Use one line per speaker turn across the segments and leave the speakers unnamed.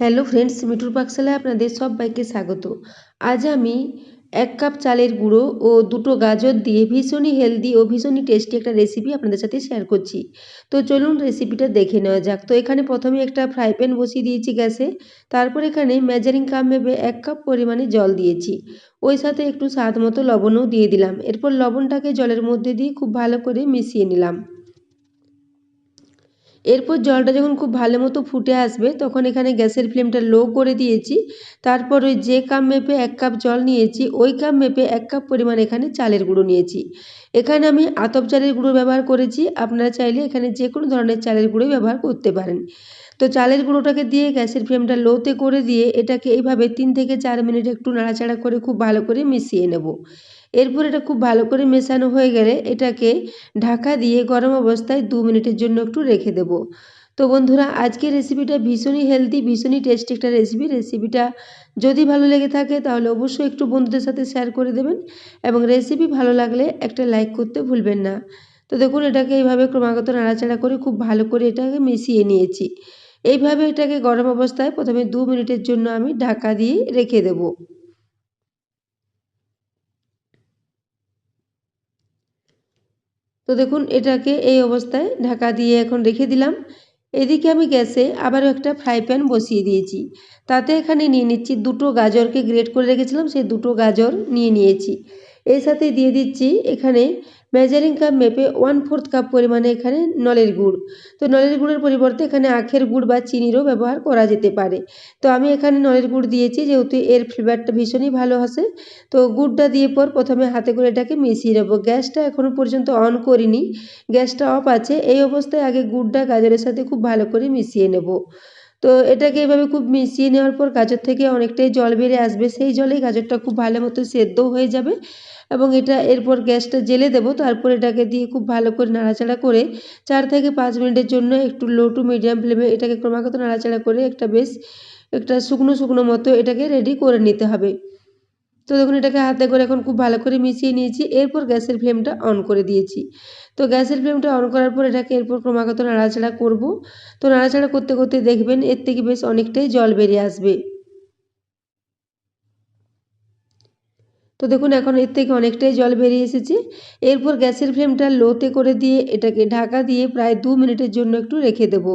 Hello friends, মিঠুর পাকশালায় আপনাদের সবাইকে স্বাগত। আজ আমি এক কাপ চালের গুঁড়ো ও দুটো গাজর দিয়ে ভীষণই হেলদি ও ভীষণই টেস্টি একটা রেসিপি আপনাদের সাথে শেয়ার করছি। তো চলুন রেসিপিটা দেখে নেওয়া যাক। তো এখানে প্রথমে একটা ফ্রাই প্যান বসিয়ে দিয়েছি গ্যাসে। তারপর এখানে মেজারিং কাপ ভেবে এক কাপ পরিমাণে জল দিয়েছি। ওই সাথে একটু স্বাদ মতো লবণও দিয়ে দিলাম। এরপর লবণটাকে জলের মধ্যে দিয়ে খুব ভালো করে মিশিয়ে নিলাম। এরপর জলটা যখন খুব ভালো মতো ফুটে আসবে, তখন এখানে গ্যাসের ফ্লেমটা লো করে দিয়েছি। তারপর ওই যে কাপ মেপে এক কাপ জল নিয়েছি, ওই কাপ মেপে এক কাপ পরিমাণ এখানে চালের গুঁড়ো নিয়েছি। এখানে আমি আতপ চালের গুঁড়ো ব্যবহার করেছি, আপনারা চাইলে এখানে যে কোনো ধরনের চালের গুঁড়ো ব্যবহার করতে পারেন। তো চালের গুঁড়োটাকে দিয়ে গ্যাসের ফ্লেমটা লোতে করে দিয়ে এটাকে এইভাবে তিন থেকে চার মিনিট একটু নাড়াচাড়া করে খুব ভালো করে মিশিয়ে নেব। এরপর এটা খুব ভালো করে মেশানো হয়ে গেলে এটাকে ঢাকা দিয়ে গরম অবস্থায় দু মিনিটের জন্য একটু রেখে দেব। তো বন্ধুরা, আজকের রেসিপিটা ভীষণই হেলদি ভীষণই টেস্টি একটা রেসিপি রেসিপিটা যদি ভালো লেগে থাকে তাহলে অবশ্যই একটু বন্ধুদের সাথে শেয়ার করে দেবেন এবং রেসিপি ভালো লাগলে একটা লাইক করতে ভুলবেন না। তো দেখুন, এটাকে এইভাবে ক্রমাগত নাড়াচাড়া করে খুব ভালো করে এটাকে মিশিয়ে নিয়েছি। এইভাবে এটাকে গরম অবস্থায় প্রথমে দু মিনিটের জন্য আমি ঢাকা দিয়ে রেখে দেবো। তো দেখুন, এটাকে এই অবস্থায় ঢাকা দিয়ে এখন রেখে দিলাম। এদিকে আমি গ্যাসে আবারও একটা ফ্রাই প্যান বসিয়ে দিয়েছি। তাতে এখানে নিয়ে নিচ্ছি দুটো গাজরকে গ্রেট করে রেখেছিলাম, সেই দুটো গাজর নিয়ে নিয়েছি। এর সাথে দিয়ে দিচ্ছি এখানে মেজারিং কাপ মেপে ওয়ান ফোর্থ কাপ পরিমাণে এখানে নলের গুড়। তো নলের গুড়ের পরিবর্তে এখানে আখের গুড় বা চিনিরও ব্যবহার করা যেতে পারে। তো আমি এখানে নলের গুড় দিয়েছি, যেহেতু এর ফ্লেভারটা ভীষণই ভালো আসে। তো গুড়টা দিয়ে পর প্রথমে হাতে করে এটাকে মিশিয়ে নেব। গ্যাসটা এখনও পর্যন্ত অন করিনি। গ্যাসটা অফ আছে। এই অবস্থায় আগে গুড়টা গাজরের সাথে খুব ভালো করে মিশিয়ে নেব। তো এটাকে এভাবে খুব মিশিয়ে নেওয়ার পর গাজর থেকে অনেকটাই জল বেরিয়ে আসবে। সেই জলেই গাজরটা খুব ভালো মতো সেদ্ধ হয়ে যাবে এবং এটা এরপর গ্যাসটা জেলে দেবো। তারপর এটাকে দিয়ে খুব ভালো করে নাড়াচাড়া করে চার থেকে পাঁচ মিনিটের জন্য একটু লো টু মিডিয়াম ফ্লেমে এটাকে ক্রমাগত নাড়াচাড়া করে একটা বেশ একটা শুকনো শুকনো মতো এটাকে রেডি করে নিতে হবে। তো দেখুন এটাকে হাতে করে এখন খুব ভালো করে মিশিয়ে নিয়েছি। এরপর গ্যাসের ফ্লেমটা অন করে দিয়েছি। তো গ্যাসের ফ্লেমটা অন করার পর এটাকে এরপর ক্রমাগত নাড়াচাড়া করব। তো নাড়াচাড়া করতে করতে দেখবেন এর থেকে বেশ অনেকটাই জল বেরিয়ে আসবে। তো দেখুন এখন এর থেকে অনেকটাই জল বেরিয়ে এসেছে। এরপর গ্যাসের ফ্লেমটা লোতে করে দিয়ে এটাকে ঢাকা দিয়ে প্রায় দু মিনিটের জন্য একটু রেখে দেব।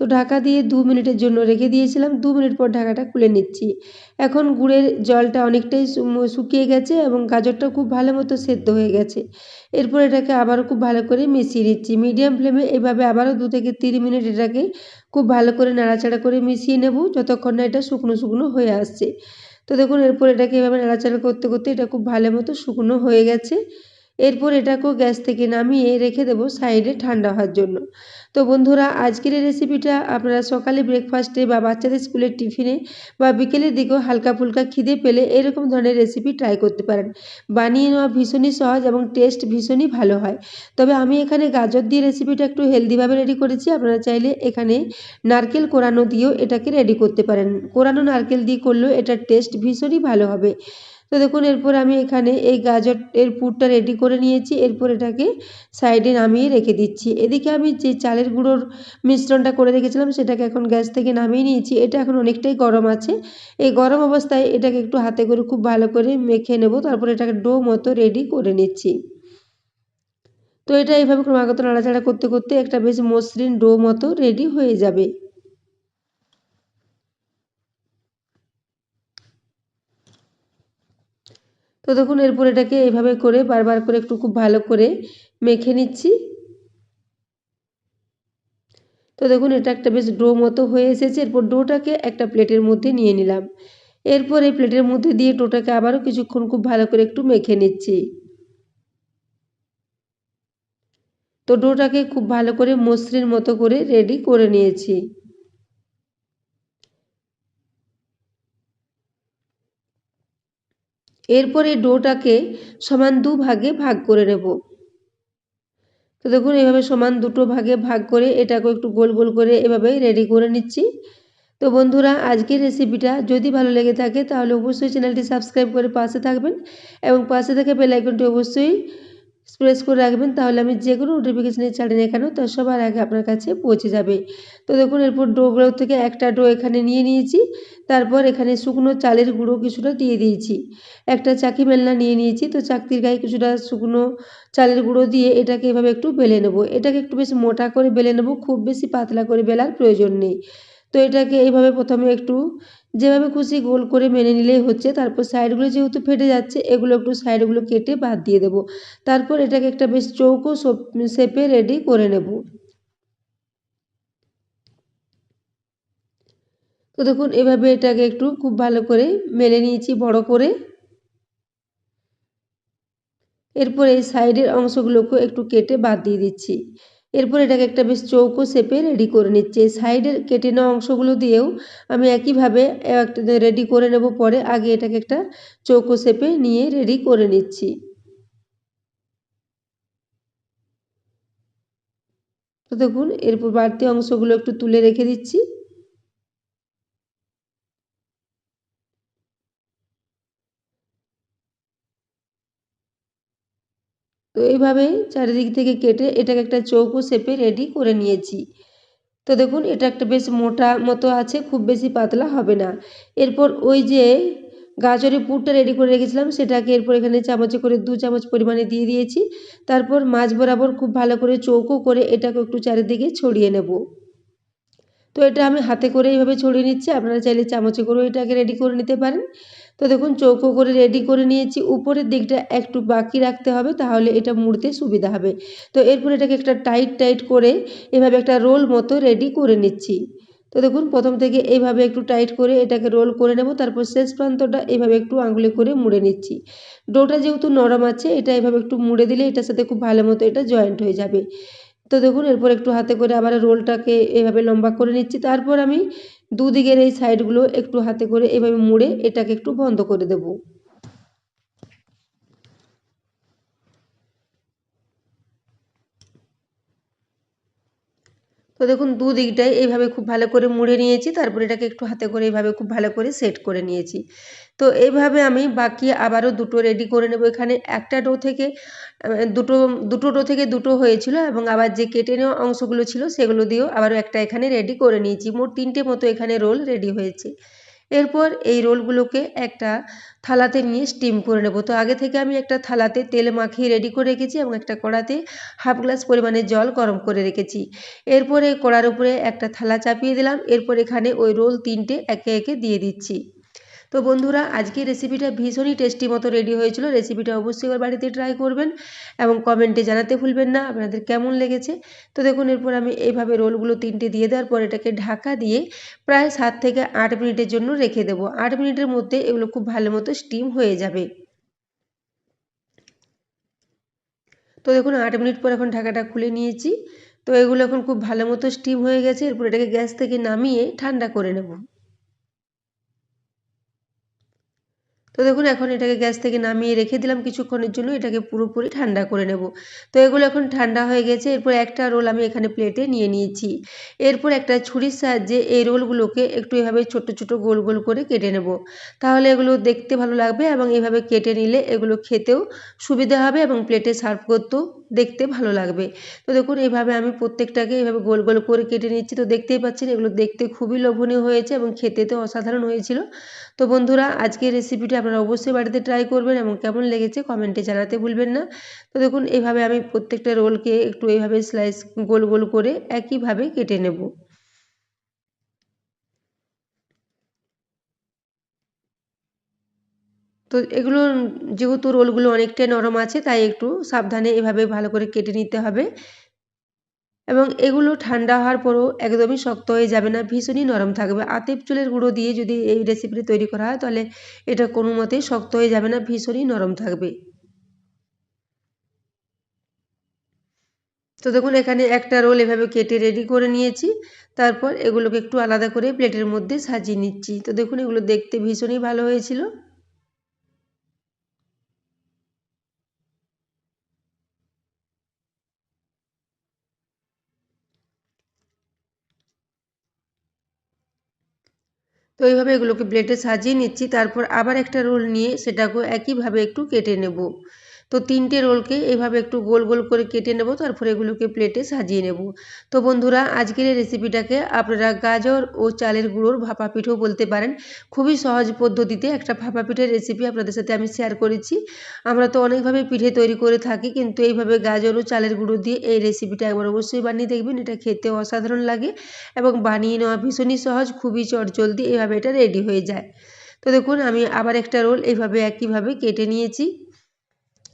তো ঢাকা দিয়ে দু মিনিটের জন্য রেখে দিয়েছিলাম। দু মিনিট পর ঢাকাটা খুলে নিচ্ছি। এখন গুড়ের জলটা অনেকটাই শুকিয়ে গেছে এবং গাজরটা খুব ভালো মতো সেদ্ধ হয়ে গেছে। এরপর এটাকে আবারও খুব ভালো করে মিশিয়ে দিচ্ছি মিডিয়াম ফ্লেমে এভাবে আবারও দু থেকে তিন মিনিট এটাকে খুব ভালো করে নাড়াচাড়া করে মিশিয়ে নেব যতক্ষণ না এটা শুকনো শুকনো হয়ে আসছে। তো দেখুন, এরপর এটাকে এভাবে নাড়াচাড়া করতে করতে এটা খুব ভালো মতো শুকনো হয়ে গেছে। এরপর এটাকেও গ্যাস থেকে নামিয়ে রেখে দেবো সাইডে ঠান্ডা হওয়ার জন্য। তো বন্ধুরা, আজকের এই রেসিপিটা আপনারা সকালে ব্রেকফাস্টে বা বাচ্চাদের স্কুলের টিফিনে বা বিকেলের দিকেও হালকা ফুলকা খিদে পেলে এরকম ধরনের রেসিপি ট্রাই করতে পারেন। বানিয়ে নেওয়া ভীষণই সহজ এবং টেস্ট ভীষণই ভালো হয়। তবে আমি এখানে গাজর দিয়ে রেসিপিটা একটু হেলদিভাবে রেডি করেছি। আপনারা চাইলে এখানে নারকেল কোরানো দিয়েও এটাকে রেডি করতে পারেন। কোরানো নারকেল দিয়ে করলেও এটার টেস্ট ভীষণই ভালো হবে। তো দেখুন, এরপর আমি এখানে এই গাজর, এর পুরটা রেডি করে নিয়েছি। এরপর এটাকে সাইডে নামিয়ে রেখে দিচ্ছি। এদিকে আমি যে চালের গুঁড়োর মিশ্রণটা করে রেখেছিলাম, সেটাকে এখন গ্যাস থেকে নামিয়ে নিয়েছি। এটা এখন অনেকটাই গরম আছে। এই গরম অবস্থায় এটাকে একটু হাতে করে খুব ভালো করে মেখে নেব। তারপর এটাকে ডো মতো রেডি করে নিচ্ছি। তো এটা এইভাবে ক্রমাগত নাড়াচাড়া করতে করতে একটা বেশ মসৃণ ডো মতো রেডি হয়ে যাবে। তো দেখুন, এরপর এটাকে এইভাবে করে বারবার করে একটু খুব ভালো করে মেখে নিচ্ছি। তো দেখুন, এটা একটা বেশ ডো মতো হয়ে এসেছে। এরপর ডোটাকে একটা প্লেটের মধ্যে নিয়ে নিলাম। এরপর এই প্লেটের মধ্যে দিয়ে ডোটাকে আবারও কিছুক্ষণ খুব ভালো করে একটু মেখে নিচ্ছি। তো ডোটাকে খুব ভালো করে মসৃণ মতো করে রেডি করে নিয়েছি। এরপর ডোটাকে সমান দু ভাগে ভাগ করে নেব। তো দেখুন, এভাবে সমান দুটো ভাগে ভাগ করে এটাকে একটু গোল গোল করে এভাবেই রেডি করে নিচ্ছি। তো বন্ধুরা, আজকের রেসিপিটা যদি ভালো লেগে থাকে, তাহলে অবশ্যই চ্যানেলটি সাবস্ক্রাইব করে পাশে থাকবেন এবং পাশে থেকে বেলাইকনটি অবশ্যই প্রেস করে রাখবেন, তাহলে আমি যে কোনো নোটিফিকেশানে ছাড়ি না কেন তা সবার আগে আপনার কাছে পৌঁছে যাবে। তো দেখুন, এরপর ডোগুলো থেকে একটা ডো এখানে নিয়ে নিয়েছি, তারপর এখানে শুকনো চালের গুঁড়ো কিছুটা দিয়ে দিয়েছি। একটা চাকি মেলনা নিয়ে নিয়েছি, তো চাকতির গায়ে কিছুটা শুকনো চালের গুঁড়ো দিয়ে এটাকে এভাবে একটু বেলে নেব। এটাকে একটু বেশি মোটা করে বেলে নেব, খুব বেশি পাতলা করে বেলার প্রয়োজন নেই। তো এটাকে এইভাবে প্রথমে একটু যেভাবে খুশি গোল করে মেনে নিলেই হচ্ছে, তারপর সাইডগুলো যেহেতু ফেটে যাচ্ছে, এগুলো একটু সাইডগুলো কেটে বাদ দিয়ে দেবো। তারপর এটাকে একটা বেশ চৌকো শেপে রেডি করে নেব। তো দেখুন, এভাবে এটাকে একটু খুব ভালো করে মেলে নিয়েছি, বড় করে। এরপর এই সাইডের অংশগুলোকে একটু কেটে বাদ দিয়ে দিচ্ছি। এরপর এটাকে একটা বেশ চৌকো শেপে রেডি করে নিচ্ছি। সাইডের কেটে নেওয়া অংশগুলো দিয়েও আমি একইভাবে একটা রেডি করে নেব পরে আগে এটাকে একটা চৌকো শেপে নিয়ে রেডি করে নিচ্ছি। তো দেখুন, এরপর বাড়তি অংশগুলো একটু তুলে রেখে দিচ্ছি। তো এইভাবে চারিদিক থেকে কেটে এটাকে একটা চৌকো শেপে রেডি করে নিয়েছি। তো দেখুন, এটা একটা বেশ মোটা মতো আছে, খুব বেশি পাতলা হবে না। এরপর ওই যে গাজরের পুরটা রেডি করে রেখেছিলাম, সেটাকে এরপর এখানে চামচে করে দু চামচ পরিমাণে দিয়ে দিয়েছি। তারপর মাছ বরাবর খুব ভালো করে চৌকো করে এটাকে একটু চারিদিকে ছড়িয়ে নেব। তো এটা আমি হাতে করে এইভাবে ছড়িয়ে নিচ্ছি, আপনারা চাইলে চামচে করেও এটাকে রেডি করে নিতে পারেন। তো দেখুন, চৌকো করে রেডি করে নিয়েছি। উপরের দিকটা একটু বাকি রাখতে হবে, তাহলে এটা মুড়তে সুবিধা হবে। তো এরপর এটাকে একটা টাইট টাইট করে এভাবে একটা রোল মতো রেডি করে নিচ্ছি। তো দেখুন, প্রথম থেকে এইভাবে একটু টাইট করে এটাকে রোল করে নেব, তারপর শেষ প্রান্তটা এইভাবে একটু আঙুলে করে মুড়ে নিচ্ছি। ডোটা যেহেতু নরম আছে, এটা এভাবে একটু মুড়ে দিলে এটার সাথে খুব ভালো মতো এটা জয়েন্ট হয়ে যাবে। তো দেখুন, এরপর একটু হাতে করে আবার রোলটাকে এভাবে লম্বা করে নিচ্ছি। তারপর আমি দুদিকের এই সাইডগুলো একটু হাতে করে এভাবে মুড়ে এটাকে একটু বন্ধ করে দেব। তো দেখুন দুদিকটাই এইভাবে খুব ভালো করে মুড়ে নিয়েছি, তারপরে এটাকে একটু হাতে করে এইভাবে খুব ভালো করে সেট করে নিয়েছি। তো এইভাবে আমি বাকি আবারও দুটো রেডি করে নেব এখানে। একটা ডো থেকে দুটো দুটো ডো থেকে দুটো হয়েছিল এবং আবার যে কেটে নেওয়া অংশগুলো ছিল সেগুলো দিয়েও আবারও একটা এখানে রেডি করে নিয়েছি। মোট তিনটে মতো এখানে রোল রেডি হয়েছে। এরপর এই রোলগুলোকে একটা থালাতে নিয়ে স্টিম করে নেব। তো আগে থেকে আমি একটা থালাতে তেল মাখিয়ে রেডি করে রেখেছি এবং একটা কড়াতে হাফ গ্লাস পরিমাণে জল গরম করে রেখেছি। এরপরে কড়ার উপরে একটা থালা চাপিয়ে দিলাম। এরপর এখানে ওই রোল তিনটে একে একে দিয়ে দিচ্ছি। তো বন্ধুরা আজকে রেসিপিটা ভীষণই টেস্টি মতো রেডি হয়েছিল। রেসিপিটা অবশ্যই এবার বাড়িতে ট্রাই করবেন এবং কমেন্টে জানাতে ভুলবেন না আপনাদের কেমন লেগেছে। তো দেখুন, এরপর আমি এইভাবে রোলগুলো তিনটে দিয়ে দেওয়ার পর এটাকে ঢাকা দিয়ে প্রায় সাত থেকে আট মিনিটের জন্য রেখে দেবো। আট মিনিটের মধ্যে এগুলো খুব ভালো মতো স্টিম হয়ে যাবে। তো দেখুন, আট মিনিট পর এখন ঢাকাটা খুলে নিয়েছি। তো এগুলো এখন খুব ভালো মতো স্টিম হয়ে গেছে। এরপর এটাকে গ্যাস থেকে নামিয়ে ঠান্ডা করে নেব। তো দেখুন, এখন এটাকে গ্যাস থেকে নামিয়ে রেখে দিলাম কিছুক্ষণের জন্য। এটাকে পুরোপুরি ঠান্ডা করে নেব। তো এগুলো এখন ঠান্ডা হয়ে গেছে। এরপর একটা রোল আমি এখানে প্লেটে নিয়ে নিয়েছি। এরপর একটা ছুরির সাহায্যে এই রোলগুলোকে একটু এভাবে ছোট ছোট গোল গোল করে কেটে নেব। তাহলে এগুলো দেখতে ভালো লাগবে এবং এভাবে কেটে নিলে এগুলো খেতেও সুবিধা হবে এবং প্লেটে সার্ভ করতেও দেখতে ভালো লাগবে। তো দেখুন এইভাবে আমি প্রত্যেকটাকে এইভাবে গোল গোল করে কেটে নিচ্ছি। তো দেখতেই পাচ্ছেন, এগুলো দেখতে খুবই লোভনীয় হয়েছে এবং খেতে তো অসাধারণ হয়েছিল। তো বন্ধুরা, আজকের রেসিপিটা আপনারা অবশ্যই বাড়িতে ট্রাই করবেন এবং কেমন লেগেছে কমেন্টে জানাতে ভুলবেন না। তো দেখুন এইভাবে আমি প্রত্যেকটা রোলকে একটু এইভাবে স্লাইস গোল গোল করে একইভাবে কেটে নেব। তো এগুলো যেহেতু রোলগুলো অনেকটাই নরম আছে, তাই একটু সাবধানে এভাবে ভালো করে কেটে নিতে হবে। এবং এগুলো ঠান্ডা হওয়ার পরও একদমই শক্ত হয়ে যাবে না। ভীষণই নরম থাকবে। আতেপ চুলের গুঁড়ো দিয়ে যদি এই রেসিপিটি তৈরি করা হয়, তাহলে এটা কোনো মতেই শক্ত হয়ে যাবে না, ভীষণই নরম থাকবে। তো দেখুন, এখানে একটা রোল এভাবে কেটে রেডি করে নিয়েছি। তারপর এগুলোকে একটু আলাদা করে প্লেটের মধ্যে সাজিয়ে নিচ্ছি। তো দেখুন, এগুলো দেখতে ভীষণই ভালো হয়েছিল। তো এইভাবে এগুলোকে ব্লেডে সাজিয়ে নিচ্ছি, তারপর আবার একটা রোল নিয়ে সেটাকেও একইভাবে একটু কেটে নেব। তো তিনটে রোলকে এইভাবে একটু গোল গোল করে কেটে নেব, তারপরে এগুলোকে প্লেটে সাজিয়ে নেব। তো বন্ধুরা, আজকের এই রেসিপিটাকে আপনারা গাজর ও চালের গুঁড়োর ভাপা পিঠেও বলতে পারেন। খুবই সহজ পদ্ধতিতে একটা ভাপা পিঠের রেসিপি আপনাদের সাথে আমি শেয়ার করেছি। আমরা তো অনেকভাবে পিঠে তৈরি করে থাকি, কিন্তু এইভাবে গাজর ও চালের গুঁড়ো দিয়ে এই রেসিপিটা একবার অবশ্যই বানিয়ে দেখবেন। এটা খেতে অসাধারণ লাগে এবং বানিয়ে নেওয়া ভীষণই সহজ, খুবই চটজলদি এভাবে এটা রেডি হয়ে যায়। তো দেখুন, আমি আবার একটা রোল এইভাবে একইভাবে কেটে নিয়েছি।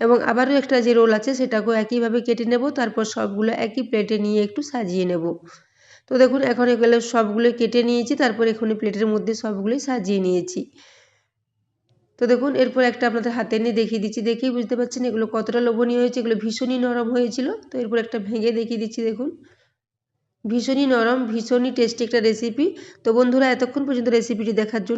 এবং আবারও একটা যে রোল আছে সেটাকেও একইভাবে কেটে নেব, তারপর সবগুলো একই প্লেটে নিয়ে একটু সাজিয়ে নেব। তো দেখুন, এখন এগুলো সবগুলো কেটে নিয়েছি, তারপর এখানে প্লেটের মধ্যে সবগুলোই সাজিয়ে নিয়েছি। তো দেখুন, এরপর একটা আপনাদের হাতে নিয়ে দেখিয়ে দিচ্ছি। দেখেই বুঝতে পারছেন এগুলো কতটা লোভনীয় হয়েছে, এগুলো ভীষণই নরম হয়েছিল। তো এরপর একটা ভেঙে দেখিয়ে দিচ্ছি, দেখুন। ভীষণই নরম, ভীষণই টেস্টি একটা রেসিপি তো বন্ধুরা, এতক্ষণ পর্যন্ত রেসিপিটি দেখার জন্য